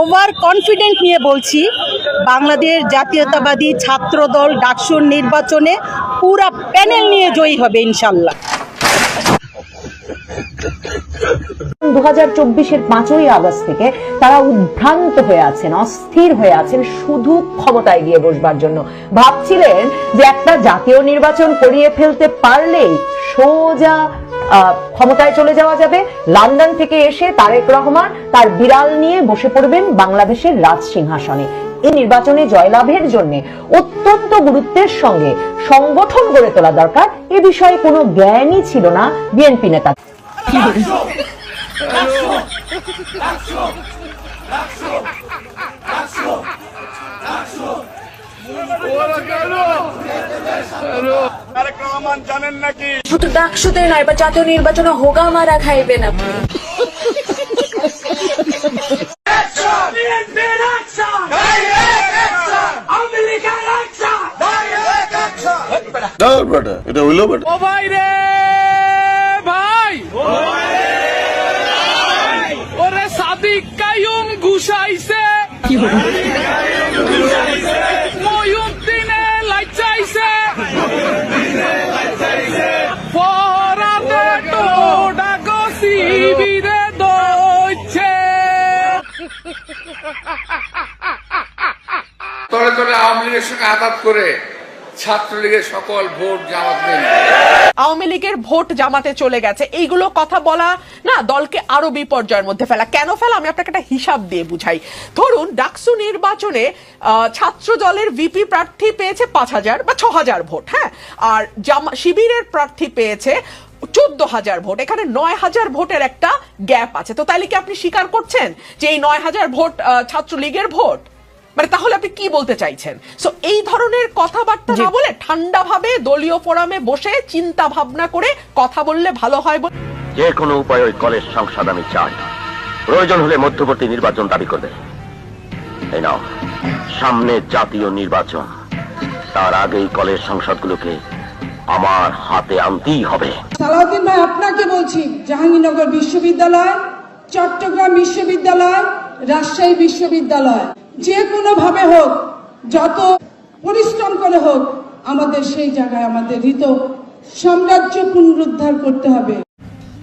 Over confident নিয়ে বলছি, বাংলাদেশ জাতীয়তাবাদী ছাত্রদল ডাকসুর নির্বাচনে পুরা প্যানেল নিয়ে জয়ী হবে ইনশাল্লাহ। দু হাজার চব্বিশের পাঁচই আগস্ট থেকে তারা উদ্ভ্রান্ত হয়ে আছেন, অস্থির হয়ে আছেন, শুধু ক্ষমতায় গিয়ে বসবার জন্য। ভাবছিলেন যে একটা জাতীয় নির্বাচন করিয়ে ফেলতে পারলেই সোজা ক্ষমতায় চলে যাওয়া যাবে লন্ডন থেকে এসে তারেক রহমান তার বিড়াল নিয়ে বসে পড়বেন বাংলাদেশের রাজ সিংহাসনে এই নির্বাচনে জয়লাভের জন্য অত্যন্ত গুরুত্বের সঙ্গে সংগঠন গড়ে তোলা দরকার এ বিষয়ে কোনো জ্ঞানই ছিল না বিএনপি নেতা জানেন নাকি? শুধু ডাকসুতে নয় বা জাতীয় নির্বাচনে হোগা মারা খাইবেন আপনি। এটা হইল বেটা ও ভাই রে ভাই! ওরে সাদিক কায়ুম ঘুষাইছে। ময়ুদ্দিনে তলে তলে আওয়ামী লীগের সঙ্গে আঘাত করে ছাত্রলীগের সকল ভোট জামাত আওয়ামী লীগের ভোট জামাতে চলে গেছে। এইগুলো কথা বলা, না, দলকে আরও বিপর্যয়ের মধ্যে ফেলা। কেন ফেলা? আমি আপনাকে একটা হিসাব দিয়ে বুঝাই। ধরুন, ডাকসু নির্বাচনে ছাত্র দলের ভিপি প্রার্থী পেয়েছে পাঁচ হাজার বা ছ হাজার ভোট হ্যাঁ? আর জামা শিবিরের প্রার্থী পেয়েছে চোদ্দ হাজার ভোট। এখানে নয় হাজার ভোটের একটা গ্যাপ আছে। তো তাইলে কি আপনি স্বীকার করছেন যে এই নয় হাজার ভোট ছাত্রলীগের ভোট? মানে তাহলে আপনি কি বলতে চাইছেন? সো এই ধরনের কথাবার্তা না বলে ঠান্ডা ভাবে দলীয় ফোরামে বসে চিন্তা ভাবনা করে কথা বললে ভালো হয় বলে যে কোনো উপায়ে ওই কলেজ সংসদ আমি চাই। প্রয়োজন হলে মধ্যবর্তী নির্বাচন দাবি করবে। এই নাও। সামনে জাতীয় নির্বাচন। তার আগেই কলেজ সংসদগুলোকে আমার হাতে আনতেই হবে। সালাউদ্দিন ভাই আপনাকে বলছি জাহাঙ্গীরনগর বিশ্ববিদ্যালয় চট্টগ্রাম বিশ্ববিদ্যালয় রাজশাহী বিশ্ববিদ্যালয় যে কোনো ভাবে হোক যত পরিশ্রম করে হোক আমাদের সেই জায়গায় আমাদের হৃত সাম্রাজ্য পুনরুদ্ধার করতে হবে।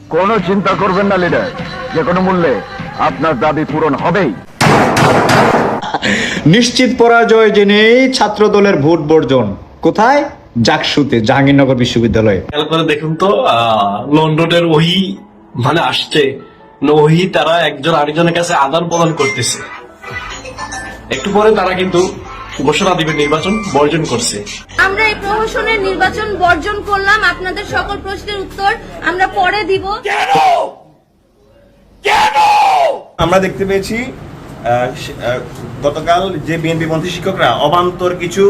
কোনো চিন্তা করবেন না লিডার যে কোনো মূল্যে আপনার দাবি পূরণ হবেই। নিশ্চিত পরাজয় জেনেই ছাত্র দলের ভোট বর্জন। কোথায়? জাকসুতে জাহাঙ্গীরনগর বিশ্ববিদ্যালয়ে। খেয়াল করে দেখুন তো লন্ডনের ওহি মানে আসছে ওহি তারা একজন আরেকজনের কাছে আদান প্রদান করতেছে। একটু পরে তারা কিন্তু ঘোষণা দিবে নির্বাচন বর্জন করছে। আমরা এই প্রহসনের নির্বাচন বর্জন করলাম আপনাদের সকল প্রশ্নের উত্তর আমরা পরে দিব। আমরা দেখতে পেয়েছি আহ, গতকাল যে বিএনপি পন্থী শিক্ষকরা অবান্তর কিছু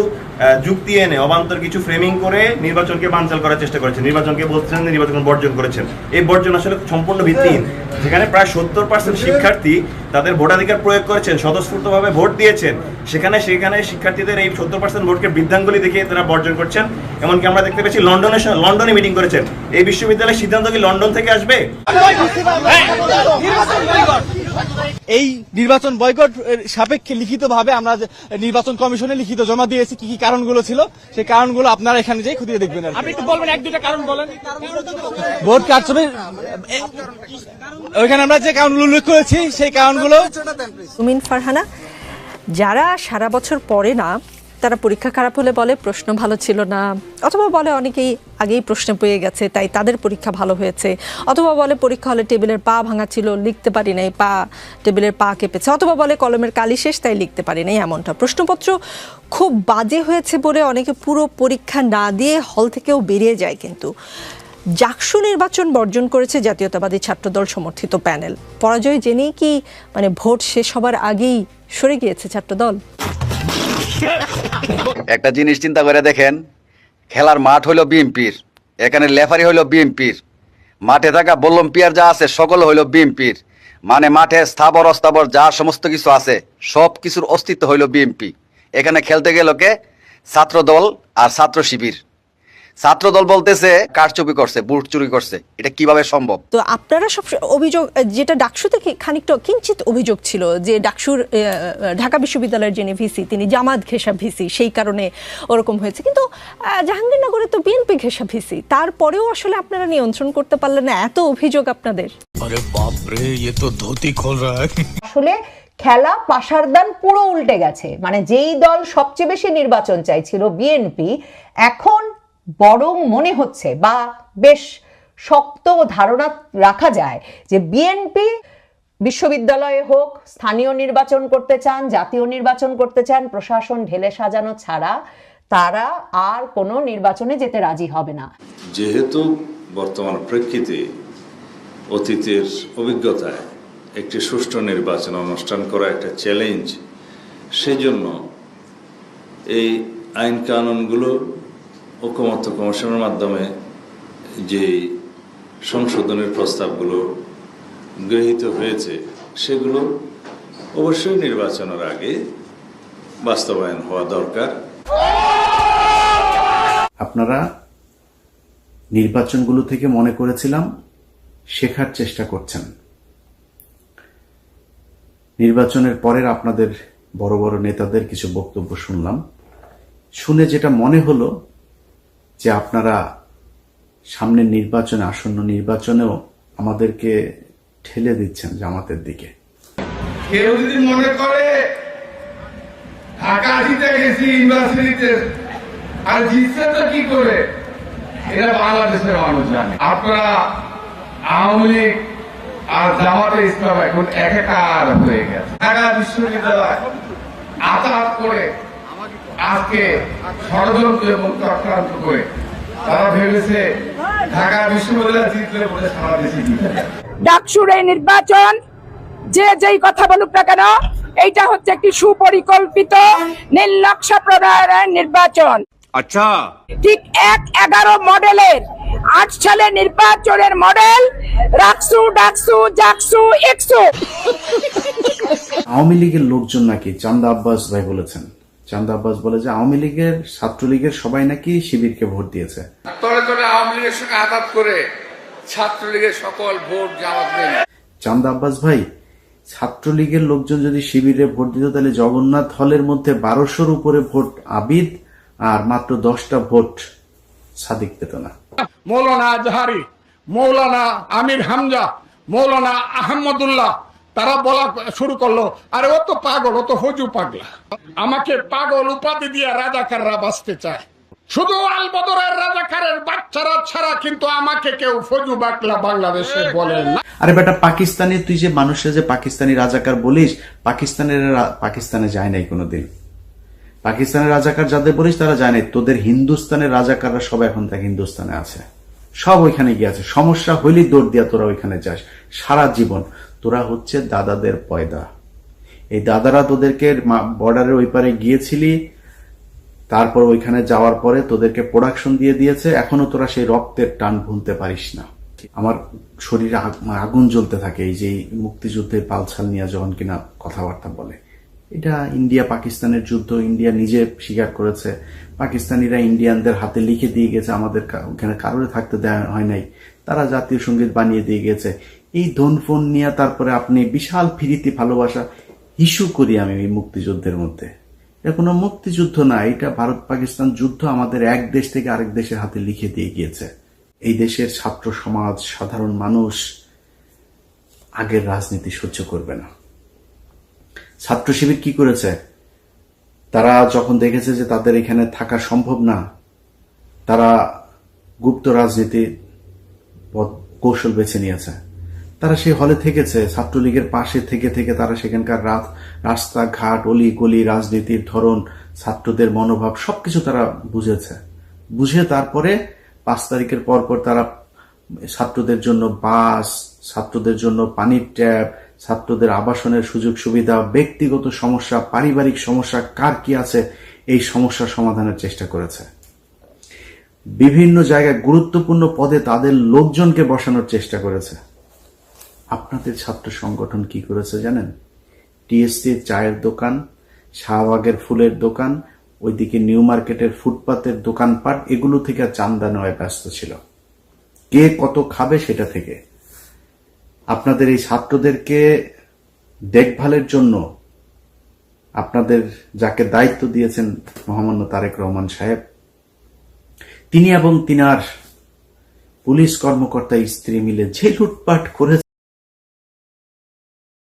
যুক্তি এনে অবান্তর কিছু ফ্রেমিং করে নির্বাচনকে বানচাল করার চেষ্টা করেছেন। নির্বাচনকে বলছেন নির্বাচন বর্জন করেছেন। এই বর্জন আসলে সম্পূর্ণ ভিত্তিহীন। যেখানে প্রায় সত্তর পার্সেন্ট শিক্ষার্থী তাদের ভোটাধিকার প্রয়োগ করেছেন, স্বতঃস্ফূর্তভাবে ভোট দিয়েছেন। সেখানে সেখানে শিক্ষার্থীদের এই সত্তর পার্সেন্ট ভোটকে বৃদ্ধাঙ্গুলি দেখিয়ে তারা বর্জন করছেন। এমনকি আমরা দেখতে পেয়েছি লন্ডনে লন্ডনে মিটিং করেছেন। এই বিশ্ববিদ্যালয়ের সিদ্ধান্ত কি লন্ডন থেকে আসবে? এই নির্বাচন বয়কট সাপেক্ষে লিখিতভাবে আমরা যে নির্বাচন কমিশনে লিখিত জমা দিয়েছি কি কি কারণগুলো ছিল সেই কারণগুলো আপনারা এখানে যেয়ে খুঁটিয়ে দেখবেন আপনি একটু বলবেন এক দুটা কারণ বলেন। ভোট কারচুপি ওইখানে আমরা যে কারণগুলো উল্লেখ করেছি সেই কারণগুলো সুমিন ফারহানা যারা সারা বছর পরে না তারা পরীক্ষা খারাপ হলে বলে, প্রশ্ন ভালো ছিল না। অথবা বলে অনেকেই আগেই প্রশ্ন পেয়ে গেছে, তাই তাদের পরীক্ষা ভালো হয়েছে। অথবা বলে পরীক্ষা হলে টেবিলের পা ভাঙা ছিল, লিখতে পারি নাই, পা, টেবিলের পা কেঁপেছে। অথবা বলে কলমের কালি শেষ, তাই লিখতে পারি নাই, এমনটা। প্রশ্নপত্র খুব বাজে হয়েছে বলে অনেকে পুরো পরীক্ষা না দিয়ে হল থেকেও বেরিয়ে যায় কিন্তু। জাকসু নির্বাচন বর্জন করেছে জাতীয়তাবাদী ছাত্রদল সমর্থিত প্যানেল। পরাজয় জেনেই কি মানে ভোট শেষ হবার আগেই সরে গিয়েছে ছাত্রদল? একটা জিনিস চিন্তা করে দেখেন, খেলার মাঠ হইল বিএমপির এখানে লেফারি হইল বিএমপির মাঠে থাকা বল্লম্পিয়ার যা আছে সকল হইল বিএমপির মানে মাঠে স্থাবর, অস্থাবর যা সমস্ত কিছু আছে, সব কিছুর অস্তিত্ব হইল বিএমপি এখানে খেলতে গেল কে? ছাত্র দল আর ছাত্র শিবির। ছাত্র দল বলতেছে কার চুপি করছে বুট চুরি করছে এটা কীভাবে সম্ভব? তো আপনারা সব অভিযোগ যেটা ডাকসুতে খানিকটা কিঞ্চিত অভিযোগ ছিল যে ডাকসুর ঢাকা বিশ্ববিদ্যালয়ের যিনি ভিসি তিনি জামাত ঘেসা ভিসি সেই কারণে ওরকম হয়েছে। কিন্তু জাহাঙ্গীরনগরে তো বিএনপি ঘেসা ভিসি তারপরেও আসলে আপনারা নিয়ন্ত্রণ করতে পারলেন না এত অভিযোগ আপনাদের। আরে বাপ রে এ তো ধুতি খোল আসলে খেলা পাশার দান পুরো উল্টে গেছে মানে যেই দল সবচেয়ে বেশি নির্বাচন চাইছিল বিএনপি এখন বরং মনে হচ্ছে বা বেশ শক্ত ধারণা রাখা যায় যে বিএনপি বিশ্ববিদ্যালয়ে হোক, স্থানীয় নির্বাচন করতে চান, জাতীয় নির্বাচন করতে চান, প্রশাসন ঢেলে সাজানো ছাড়া তারা আর কোনো নির্বাচনে যেতে রাজি হবে না। যেহেতু বর্তমান প্রেক্ষিতে অতীতের অভিজ্ঞতায় একটি সুষ্ঠু নির্বাচন অনুষ্ঠান করা একটা চ্যালেঞ্জ সেজন্য এই আইন কানুনগুলো ঐকমত্য কমিশনের মাধ্যমে যে সংশোধনের প্রস্তাবগুলো গৃহীত হয়েছে, সেগুলো অবশ্যই নির্বাচনের আগে বাস্তবায়ন হওয়া দরকার। আপনারা নির্বাচনগুলো থেকে মনে করেছিলাম, শেখার চেষ্টা করছেন। নির্বাচনের পরের আপনাদের বড় বড় নেতাদের কিছু বক্তব্য শুনলাম। শুনে যেটা মনে হলো যে আপনারা সামনের নির্বাচনে, আসন্ন নির্বাচনেও আমাদেরকে ঠেলে দিচ্ছেন জামাতের দিকে। কেউ যদি মনে করে, ঢাকা জিতে গেছি, ইউনিভার্সিটিতে, আর জিতছে তো কি করে? এটা বাংলাদেশের মানুষ জানে। আপনারা আওয়ামী লীগ আর জামাতে ইসলাম এখন একাকার হয়ে গেছে। ঢাকা বিশ্ববিদ্যালয় আতাত করে আজকে ষড়যন্ত্র এবং চক্রান্ত করে তারা ভেবেছে ঢাকা বিশ্ববিদ্যালয় জিতলে বলে সারা দেশে জিতবে। ডাকসুর নির্বাচন যে যেই কথা বলুক না কেন এইটা হচ্ছে একটি সুপরিকল্পিত নকশা প্রণয়নের নির্বাচন। আচ্ছা। ঠিক এক এগারো মডেলের আট সালে নির্বাচনের মডেল রাকসু ডাকসু জাকসু একসু আওয়ামী লীগের লোকজন নাকি চান্দা আব্বাস ভাই বলেছেন চান্দা আব্বাস বলে যে আওয়ামী লীগের ছাত্রলীগের সবাই নাকি শিবিরকে ভোট দিয়েছে। তলে তলে আওয়ামী লীগের সঙ্গে আঘাত করে ছাত্রলীগের সকল ভোট জামাত নেই চান্দা আব্বাস ভাই ছাত্রলীগের লোকজন যদি শিবিরে ভোট দিত তাহলে জগন্নাথ হলের মধ্যে বারোশোর উপরে ভোট আবিদ আর মাত্র দশটা ভোট সাদিক পেত না। মৌলানা আজহারি মৌলানা আমির হামজা মৌলানা আহমদুল্লাহ তারা বলা শুরু করল, আরে ও তো পাগল, ও তো হজু পাগলা। আমাকে পাগল উপাধি দিয়ে রাজাকাররা বাঁচতে চায়। শুধু আলবদরের রাজাকারের বাচ্চারা ছাড়া কিন্তু আমাকে কেউ ফজু বাকলা বাংলাদেশে বলেন না। আরে বেটা, পাকিস্তানি, তুই যে মানুষের যে পাকিস্তানি রাজাকার বলিস, পাকিস্তানের পাকিস্তানে যায় নাই কোনোদিন। পাকিস্তানের রাজাকার যাদের বলিস, তারা নাই। তোদের হিন্দুস্তানের রাজাকাররা সব এখন তাক হিন্দুস্তানে আছে। সব ওইখানে গিয়ে আছে। সমস্যা হইলেই দৌড় দিয়া তোরা ওইখানে যাস। সারা জীবন। তোরা হচ্ছে দাদাদের পয়দা। এই দাদারা তোদেরকে বর্ডারের ওই পারে গিয়েছিলি, তারপর ওইখানে যাওয়ার পরে তোদেরকে প্রোডাকশন দিয়ে দিয়েছে, এখনও তোরা সেই রক্তের টান ভুলতে পারিস না। আমার শরীরে মানে আগুন জ্বলতে থাকে, এই যে মুক্তিযুদ্ধের পালছাল নিয়ে যখন কিনা কথাবার্তা বলে। এটা ইন্ডিয়া পাকিস্তানের যুদ্ধ, ইন্ডিয়া নিজে স্বীকার করেছে। পাকিস্তানিরা ইন্ডিয়ানদের হাতে লিখে দিয়ে গেছে, আমাদের ওখানে কারোর থাকতে দেওয়া হয় নাই। তারা জাতীয় সংগীত বানিয়ে দিয়ে গেছে। এই ধন ফোন নিয়ে তারপরে আপনি বিশাল ফিরিতে ভালোবাসা ইস্যু করি আমি এই মুক্তিযুদ্ধের মধ্যে। এটা কোনো মুক্তিযুদ্ধ না, এটা ভারত পাকিস্তান যুদ্ধ আমাদের এক দেশ থেকে আরেক দেশের হাতে লিখে দিয়ে গিয়েছে। এই দেশের ছাত্র সমাজ, সাধারণ মানুষ আগের রাজনীতি সহ্য করবে না। ছাত্র শিবির কি করেছে? তারা যখন দেখেছে যে তাদের এখানে থাকা সম্ভব না, তারা গুপ্ত রাজনীতি কৌশল বেছে নিয়েছে। তারা সেই হলে থেকেছে, ছাত্রলীগের পাশে থেকে থেকে তারা সেখানকার রাত, রাস্তাঘাট অলি গলি রাজনীতির ধরন, ছাত্রদের মনোভাব, সবকিছু তারা বুঝেছে। বুঝে তারপরে পাঁচ তারিখের পর পর তারা ছাত্রদের জন্য বাস, ছাত্রদের জন্য পানির ট্যাপ ছাত্রদের আবাসনের সুযোগ সুবিধা, ব্যক্তিগত সমস্যা, পারিবারিক সমস্যা, কার কি আছে, এই সমস্যা সমাধানের চেষ্টা করেছে। বিভিন্ন জায়গায় গুরুত্বপূর্ণ পদে তাদের লোকজনকে বসানোর চেষ্টা করেছে। আপনাদের ছাত্র সংগঠন কি করেছে জানেন? টিএসসি চায়ের দোকান, শাহবাগের ফুলের দোকান, ওইদিকে নিউ মার্কেটের ফুটপাতের দোকানপাট, এগুলো থেকে চান্দা নেওয়ায় ব্যস্ত ছিল। কে কত খাবে সেটা থেকে? আপনাদের এই ছাত্রদেরকে দেখভালের জন্য আপনাদের যাকে দায়িত্ব দিয়েছেন মহামান্য তারেক রহমান সাহেব, তিনি এবং তিনার পুলিশ কর্মকর্তা স্ত্রী মিলে যে লুটপাট করেছে